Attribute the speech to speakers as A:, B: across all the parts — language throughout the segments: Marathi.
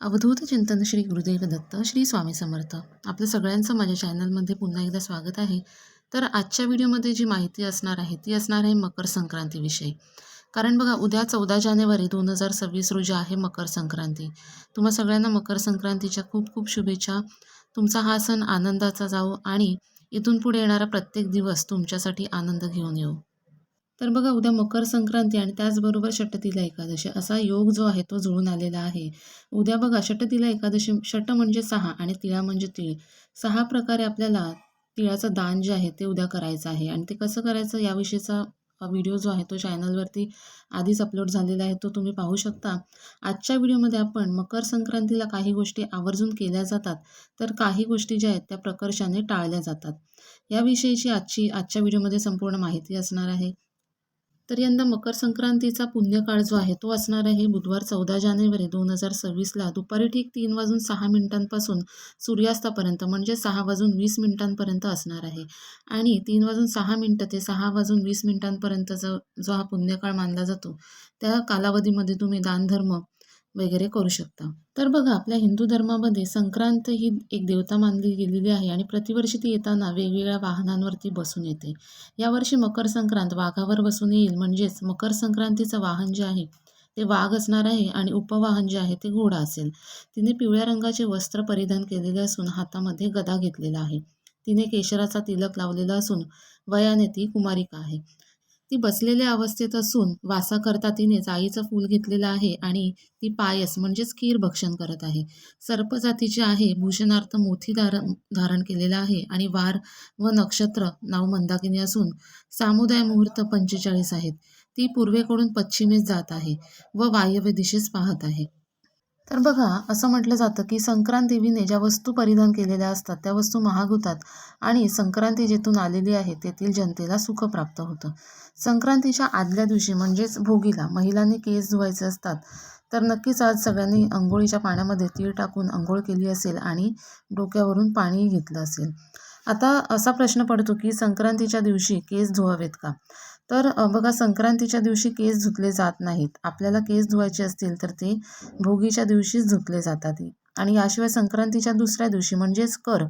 A: अवधूत चिंतन श्री गुरुदेव दत्त श्री स्वामी समर्थ. आपलं सगळ्यांचं माझ्या चॅनलमध्ये पुन्हा एकदा स्वागत आहे. तर आजच्या व्हिडिओमध्ये जी माहिती असणार आहे ती असणार आहे मकर संक्रांतीविषयी कारण बघा उद्या चौदा जानेवारी दोन हजार सव्वीस रोजी आहे मकर संक्रांती. तुम्हा सगळ्यांना मकर संक्रांतीच्या खूप खूप शुभेच्छा. तुमचा हा सण आनंदाचा जाऊ आणि इथून पुढे येणारा प्रत्येक दिवस तुमच्यासाठी आनंद घेऊन येऊ तर बघा उद्या मकर संक्रांती आणि त्याचबरोबर षटतीला एकादशी. असा योग जो आहे तो जुळून आलेला आहे. उद्या बघा षटतीला एकादशी षट म्हणजे सहा आणि तिळा म्हणजे तिळ. सहा प्रकारे आपल्याला तिळाचं दान जे आहे ते उद्या करायचं आहे. आणि ते कसं करायचं याविषयीचा व्हिडिओ जो आहे तो चॅनलवरती आधीच अपलोड झालेला आहे तो तुम्ही पाहू शकता. आजच्या व्हिडिओमध्ये आपण मकर संक्रांतीला काही गोष्टी आवर्जून केल्या जातात तर काही गोष्टी ज्या आहेत त्या प्रकर्षाने टाळल्या जातात. याविषयीची आजची आजच्या व्हिडिओमध्ये संपूर्ण माहिती असणार आहे. तर यंदा मकर संक्रांतीचा पुण्यकाळ जो आहे तो असणार आहे. बुधवार चौदा जानेवारी दोन हजार सव्वीसला दुपारी ठीक तीन वाजून सहा मिनिटांपासून सूर्यास्तापर्यंत म्हणजे सहा वाजून वीस मिनिटांपर्यंत असणार आहे. आणि तीन वाजून सहा मिनटं ते सहा वाजून वीस मिनिटांपर्यंत जो जो हा पुण्यकाळ मानला जातो त्या कालावधीमध्ये तुम्ही दानधर्म वगैरे करू शकता. तर बघा आपल्या हिंदू धर्मामध्ये संक्रांत ही एक देवता मानली गेलेली आहे आणि प्रतिवर्षी ती येताना वेगवेगळ्या वाहनांवरती बसून येते. यावर्षी मकर संक्रांत वाघावर बसून येईल. म्हणजेच मकर संक्रांतीचं वाहन जे आहे ते वाघ असणार आहे आणि उपवाहन जे आहे ते घोडा असेल. तिने पिवळ्या रंगाचे वस्त्र परिधान केलेले असून हातामध्ये गदा घेतलेला आहे. तिने केशराचा तिलक लावलेला असून वयाने ती कुमारिका आहे. ती बसलेल्या अवस्थेत असून वासाकरता तिने जाईचं फूल घेतलेलं आहे आणि ती पायस म्हणजेच खीर भक्षण करत आहे. सर्प जातीची आहे भूषणार्थ मोठी धारण धारण केलेलं आहे आणि वार व नक्षत्र नाव मंदाकिनी असून सामुदाय मुहूर्त पंचेचाळीस आहेत. ती पूर्वेकडून पश्चिमेस जात आहे व वायव्य दिशेस पाहत आहे. तर बघा असं म्हटलं जातं की संक्रांत देवीने ज्या वस्तू परिधान केलेल्या असतात त्या वस्तू महाग होतात आणि संक्रांती जेथून आलेली आहे तेथील जनतेला सुख प्राप्त होतं. संक्रांतीच्या आदल्या दिवशी म्हणजेच भोगीला महिलांनी केस धुवायचे असतात. तर नक्कीच आज सगळ्यांनी अंघोळीच्या पाण्यामध्ये तीळ टाकून अंघोळ केली असेल आणि डोक्यावरून पाणी घेतलं असेल. आता असा प्रश्न पडतो की संक्रांतीच्या दिवशी केस धुवावेत का? तर बघा संक्रांतीच्या दिवशी केस धुतले जात नाहीत. आपल्याला केस धुवायचे असतील तर ते भोगीच्या दिवशीच धुतले जातात. आणि याशिवाय संक्रांतीच्या दुसऱ्या दिवशी म्हणजेच कर.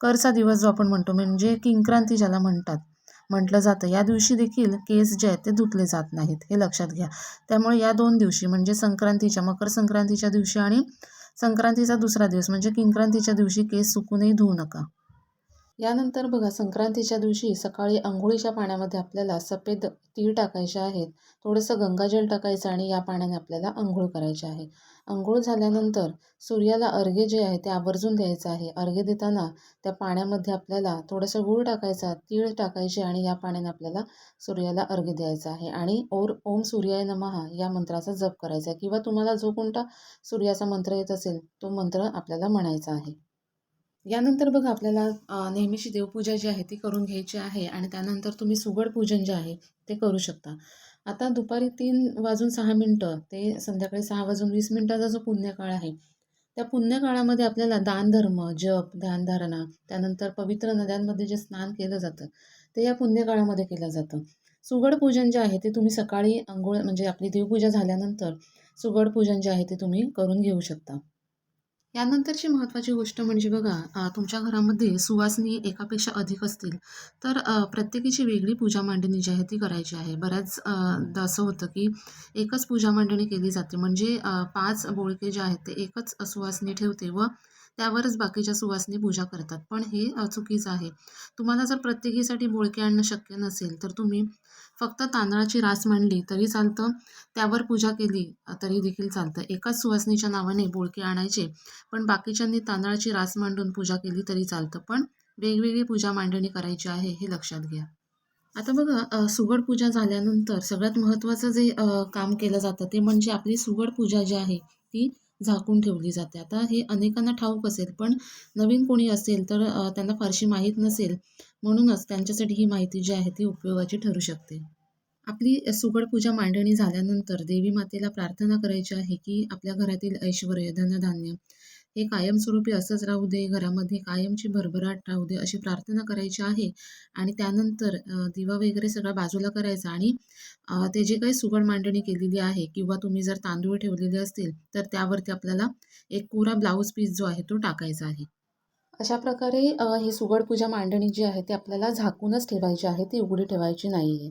A: करचा दिवस जो आपण म्हणतो म्हणजे किंक्रांती ज्याला म्हणतात. म्हटलं जातं. या दिवशी देखील केस जे आहेत ते धुतले जात नाहीत. हे लक्षात घ्या. त्यामुळे या दोन दिवशी म्हणजे संक्रांतीच्या मकर संक्रांतीच्या दिवशी आणि संक्रांतीचा दुसरा दिवस म्हणजे किंक्रांतीच्या दिवशी केस सुकूनही धुवू नका. यानंतर बघा संक्रांतीच्या दिवशी सकाळी अंघोळीच्या पाण्यामध्ये आपल्याला सफेद तीळ टाकायचे आहेत. थोडंसं गंगाजल टाकायचं आणि या पाण्याने आपल्याला अंघोळ करायचे आहे. अंघोळ झाल्यानंतर सूर्याला अर्घ्य जे आहे ते आवर्जून द्यायचं आहे. अर्घ्य देताना त्या पाण्यामध्ये आपल्याला थोडंसं गूळ टाकायचा तीळ टाकायचे आणि या पाण्याने आपल्याला सूर्याला अर्घ्य द्यायचा आहे. आणि ओर ओम सूर्याय नमहा या मंत्राचा जप करायचा आहे. किंवा तुम्हाला जो कोणता सूर्याचा मंत्र येत असेल तो मंत्र आपल्याला म्हणायचा आहे. यानंतर बघा आपल्याला नेहमीची देवपूजा जी आहे ती करून घ्यायची आहे आणि त्यानंतर तुम्ही सुगड पूजन जे आहे ते करू शकता. आता दुपारी तीन वाजून सहा मिनटं ते संध्याकाळी सहा वाजून वीस मिनटाचा जो पुण्यकाळ आहे त्या पुण्यकाळामध्ये आपल्याला दानधर्म जप ध्यानधारणा त्यानंतर पवित्र नद्यांमध्ये जे स्नान केलं जातं ते या पुण्यकाळामध्ये केलं जातं. सुगड पूजन जे आहे ते तुम्ही सकाळी अंघोळ म्हणजे आपली देवपूजा झाल्यानंतर सुगड पूजन जे आहे ते तुम्ही करून घेऊ शकता. यानंतरची महत्त्वाची गोष्ट म्हणजे बघा तुमच्या घरामध्ये सुवासनी एकापेक्षा अधिक असतील तर प्रत्येकीची वेगळी पूजा मांडणी जी आहे ती करायची आहे. बऱ्याच असं होतं की एकच पूजा मांडणी केली जाते. म्हणजे पाच बोळके जे आहेत ते एकच सुवासनी ठेवते व त्यावरच बाकीच्या सुवासनी पूजा करतात. पण हे चुकीचं आहे. तुम्हाला जर प्रत्येकीसाठी बोळके आणणं शक्य नसेल तर तुम्ही फक्त तांदळाची रास मांडली तरी चालतं त्यावर पूजा केली तरी देखील चालतं. एकाच सुवासनीच्या नावाने बोळके आणायचे पण बाकीच्यांनी तांदळाची रास मांडून पूजा केली तरी चालतं. पण वेगवेगळी पूजा मांडणी करायची आहे हे लक्षात घ्या. आता बघा सुगड पूजा झाल्यानंतर सगळ्यात महत्त्वाचं जे काम केलं जातं ते म्हणजे आपली सुगड पूजा जी आहे ती झाकून ठेवली जाते. आता हे अनेकांना ठाऊक असेल पण नवीन कोणी असेल तर त्यांना फारशी माहीत नसेल. म्हणूनच त्यांच्यासाठी ही माहिती जी आहे ती उपयोगाची ठरू शकते. आपली सुगड पूजा मांडणी झाल्यानंतर देवी मातेला प्रार्थना करायची आहे की आपल्या घरातील ऐश्वर धनधान्य हे कायमस्वरूपी असंच राहू दे घरामध्ये कायमची भरभराट राहू दे अशी प्रार्थना करायची आहे आणि त्यानंतर दिवा वगैरे सगळा बाजूला करायचा आणि ते जे काही सुगड मांडणी केलेली आहे किंवा तुम्ही जर तांदूळ ठेवलेले असतील तर त्यावरती आपल्याला एक कोरा ब्लाऊज पीस जो आहे तो टाकायचा आहे. अशा प्रकारे ही सुगड पूजा मांडणी जी आहे ती आपल्याला झाकूनच ठेवायची आहे ती उघडी ठेवायची नाही आहे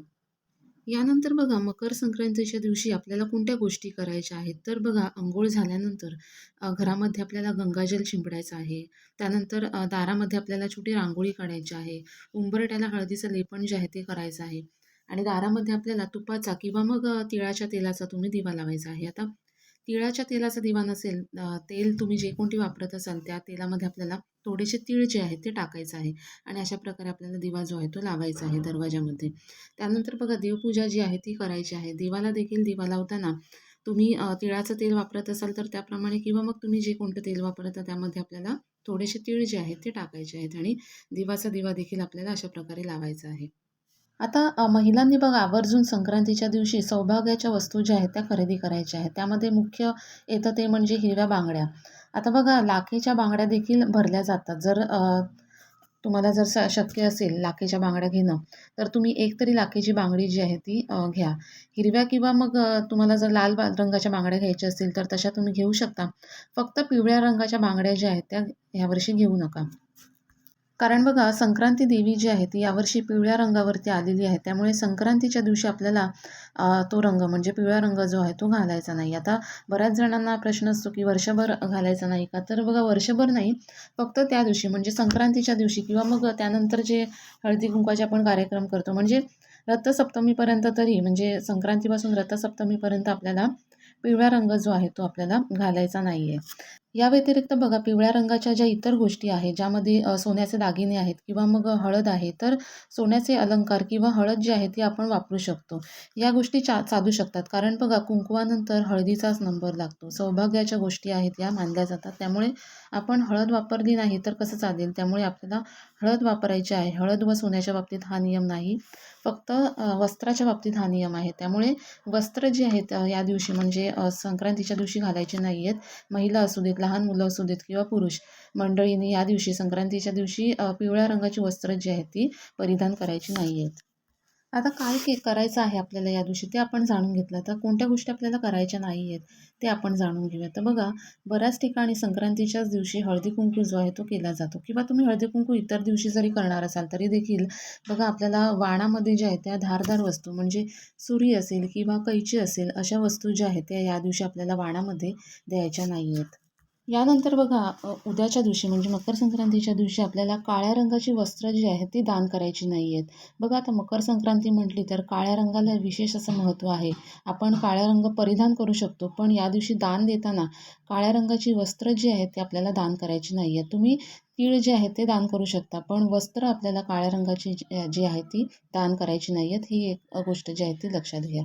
A: यानंतर बघा मकर संक्रांतीच्या दिवशी आपल्याला कोणत्या गोष्टी करायच्या आहेत? तर बघा अंघोळ झाल्यानंतर घरामध्ये आपल्याला गंगाजल शिंपडायचं आहे. त्यानंतर दारामध्ये आपल्याला छोटी रांगोळी काढायची आहे. उंबरट्याला हळदीचं लेपण जे आहे ते करायचं आहे. आणि दारामध्ये आपल्याला तुपाचा किंवा मग तिळाच्या तेलाचा तुम्ही दिवा लावायचा आहे. आता तिळाच्या तेलाचा दिवा नसेल तेल तुम्ही जे कोणती वापरत असाल त्या तेलामध्ये आपल्याला थोडेसे तीळ जे आहेत ते टाकायचं आहे. आणि अशा प्रकारे आपल्याला दिवा जो आहे तो लावायचा आहे दरवाजामध्ये त्यानंतर बघा देवपूजा जी आहे ती करायची आहे. दिवाला देखील दिवा लावताना तुम्ही तिळाचं तेल वापरत असाल तर त्याप्रमाणे किंवा मग तुम्ही जे कोणतं तेल वापरता त्यामध्ये आपल्याला थोडेसे तीळ जे आहेत ते टाकायचे आहेत. आणि दिवाचा दिवा देखील आपल्याला अशा प्रकारे लावायचा आहे. आता महिलांनी बघा आवर्जून संक्रांतीच्या दिवशी सौभाग्याच्या वस्तू ज्या आहेत त्या खरेदी करायच्या आहेत. त्यामध्ये मुख्य येतं ते म्हणजे हिरव्या बांगड्या. आता बघा लाखेच्या बांगड्या देखील भरल्या जातात. जर तुम्हाला जर स शक्य असेल लाखेच्या बांगड्या घेणं तर तुम्ही एक तरी लाखेची बांगडी जी आहे ती घ्या. हिरव्या किंवा मग तुम्हाला जर लाल रंगाच्या बांगड्या घ्यायच्या असतील तर तशा तुम्ही घेऊ शकता. फक्त पिवळ्या रंगाच्या बांगड्या ज्या आहेत त्या ह्यावर्षी घेऊ नका. कारण बघा संक्रांती देवी जी आहे ती यावर्षी पिवळ्या रंगावरती आलेली आहे. त्यामुळे संक्रांतीच्या दिवशी आपल्याला तो रंग म्हणजे पिवळा रंग जो आहे तो घालायचा नाही. आता बऱ्याच जणांना प्रश्न असतो की वर्षभर घालायचा नाही का? तर बघा वर्षभर नाही फक्त त्या दिवशी म्हणजे संक्रांतीच्या दिवशी किंवा मग त्यानंतर जे हळदी कुंकवाचे आपण कार्यक्रम करतो म्हणजे रथसप्तमीपर्यंत तरी म्हणजे संक्रांतीपासून रथसप्तमीपर्यंत आपल्याला पिवळा रंग जो आहे तो आपल्याला घालायचा नाही आहे या व्यतिरिक्त बघा पिवळ्या रंगाच्या ज्या इतर गोष्टी आहेत ज्यामध्ये सोन्याचे दागिने आहेत किंवा मग हळद आहे तर सोन्याचे अलंकार किंवा हळद जी आहे ती आपण वापरू शकतो. या गोष्टी चा चालू शकतात. कारण बघा कुंकवानंतर हळदीचाच नंबर लागतो. सौभाग्याच्या गोष्टी आहेत या मानल्या जातात. त्यामुळे आपण हळद वापरली नाही तर कसं चालेल? त्यामुळे आपल्याला हळद वापरायची आहे. हळद व सोन्याच्या बाबतीत हा नियम नाही. फक्त वस्त्राच्या बाबतीत हा नियम आहे. त्यामुळे वस्त्र जे आहेत या दिवशी म्हणजे संक्रांतीच्या दिवशी घालायचे नाही आहेत महिला असू देत लहान मुलं असू देत किंवा पुरुष मंडळीने या दिवशी संक्रांतीच्या दिवशी पिवळ्या रंगाची वस्त्र जी आहेत ती परिधान करायची नाही आहेत. आता काय के करायचं आहे आपल्याला या दिवशी? ते आपण जाणून घेतलं. तर कोणत्या गोष्टी आपल्याला करायच्या नाही आहेत ते आपण जाणून घेऊया तर बघा बऱ्याच ठिकाणी संक्रांतीच्याच दिवशी हळदी कुंकू जो आहे तो केला जातो. किंवा तुम्ही हळदी कुंकू इतर दिवशी जरी करणार असाल तरी देखील बघा आपल्याला वाणामध्ये ज्या आहेत त्या धारदार वस्तू म्हणजे सुरी असेल किंवा कैची असेल अशा वस्तू ज्या आहेत त्या या दिवशी आपल्याला वाणामध्ये द्यायच्या नाही आहेत. यानंतर बघा उद्याच्या दिवशी म्हणजे मकर संक्रांतीच्या दिवशी आपल्याला काळ्या रंगाची वस्त्र जी आहेत ती दान करायची नाही आहेत बघा आता मकर संक्रांती म्हटली तर काळ्या रंगाला विशेष असं महत्त्व आहे. आपण काळ्या रंग परिधान करू शकतो पण या दिवशी दान देताना काळ्या रंगाची वस्त्र जी आहेत ती आपल्याला दान करायची नाही आहेत तुम्ही तीळ जे आहे ते दान करू शकता पण वस्त्र आपल्याला काळ्या रंगाची जी आहे ती दान करायची नाही आहेत ही एक गोष्ट जी आहे ती लक्षात घ्या.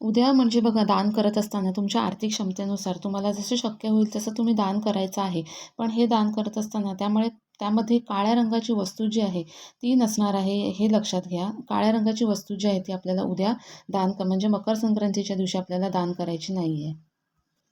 A: उद्या म्हणजे बघा दान करत असताना तुमच्या आर्थिक क्षमतेनुसार तुम्हाला जसं शक्य होईल तसं तुम्ही दान करायचं आहे. पण हे दान करत असताना त्यामुळे त्यामध्ये काळ्या रंगाची वस्तू जी आहे ती नसणार आहे हे लक्षात घ्या. काळ्या रंगाची वस्तू जी आहे ती आपल्याला उद्या दान क म्हणजे मकर संक्रांतीच्या दिवशी आपल्याला दान करायची नाही आहे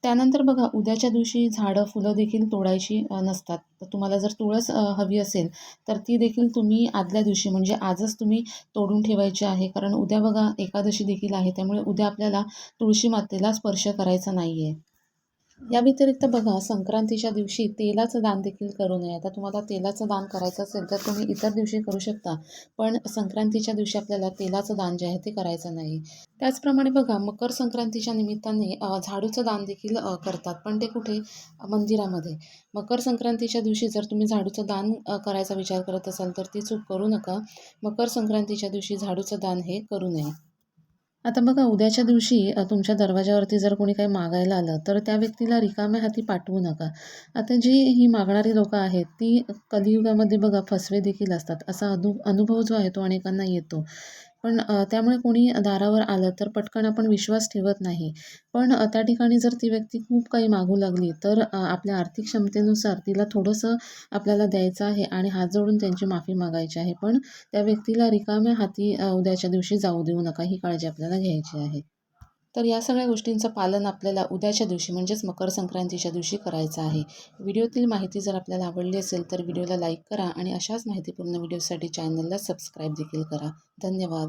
A: त्यानंतर बघा उद्याच्या दिवशी झाडं फुलं देखील तोडायची नसतात. तर तुम्हाला जर तुळस हवी असेल तर ती देखील तुम्ही आदल्या दिवशी म्हणजे आजच तुम्ही तोडून ठेवायची आहे. कारण उद्या बघा एकादशी देखील आहे. त्यामुळे उद्या आपल्याला तुळशी मातेला स्पर्श करायचा नाही आहे या व्यतिरिक्त बघा संक्रांतीच्या दिवशी तेलाचं दान देखील करू नये. आता तुम्हाला तेलाचं दान करायचं असेल तर तुम्ही इतर दिवशी करू शकता पण संक्रांतीच्या दिवशी आपल्याला तेलाचं दान जे आहे ते करायचं नाही. त्याचप्रमाणे बघा मकर संक्रांतीच्या निमित्ताने झाडूचं दान देखील करतात पण ते कुठे? मंदिरामध्ये. मकर संक्रांतीच्या दिवशी जर तुम्ही झाडूचं दान करायचा विचार करत असाल तर ती चूक करू नका. मकर संक्रांतीच्या दिवशी झाडूचं दान हे करू नये. आता बघा उद्याच्या दिवशी तुमच्या दरवाजावरती जर कोणी काही मागायला आलं तर त्या व्यक्तीला रिकाम्या हाती पाठवू नका. आता जी ही मागणारी लोकं आहेत ती कलियुगामध्ये बघा फसवे देखील असतात. असा अनु अनुभव जो आहे तो अनेकांना येतो. पण त्यामुळे कोणी दारावर आलं तर पटकन आपण विश्वास ठेवत नाही. पण त्या ठिकाणी जर ती व्यक्ती खूप काही मागू लागली तर आपल्या आर्थिक क्षमतेनुसार तिला थोडंसं आपल्याला द्यायचं आहे आणि हात जोडून त्यांची माफी मागायची आहे. पण त्या व्यक्तीला रिकाम्या हाती उद्याच्या दिवशी जाऊ देऊ नका ही काळजी आपल्याला घ्यायची आहे. तर या सगळ्या गोष्टींचं पालन आपल्याला उद्याच्या दिवशी म्हणजेच मकर संक्रांतीच्या दिवशी करायचं आहे. व्हिडिओतील माहिती जर आपल्याला आवडली असेल तर व्हिडिओला लाईक करा आणि अशाच माहितीपूर्ण व्हिडिओसाठी चॅनलला सबस्क्राईब देखील करा. धन्यवाद.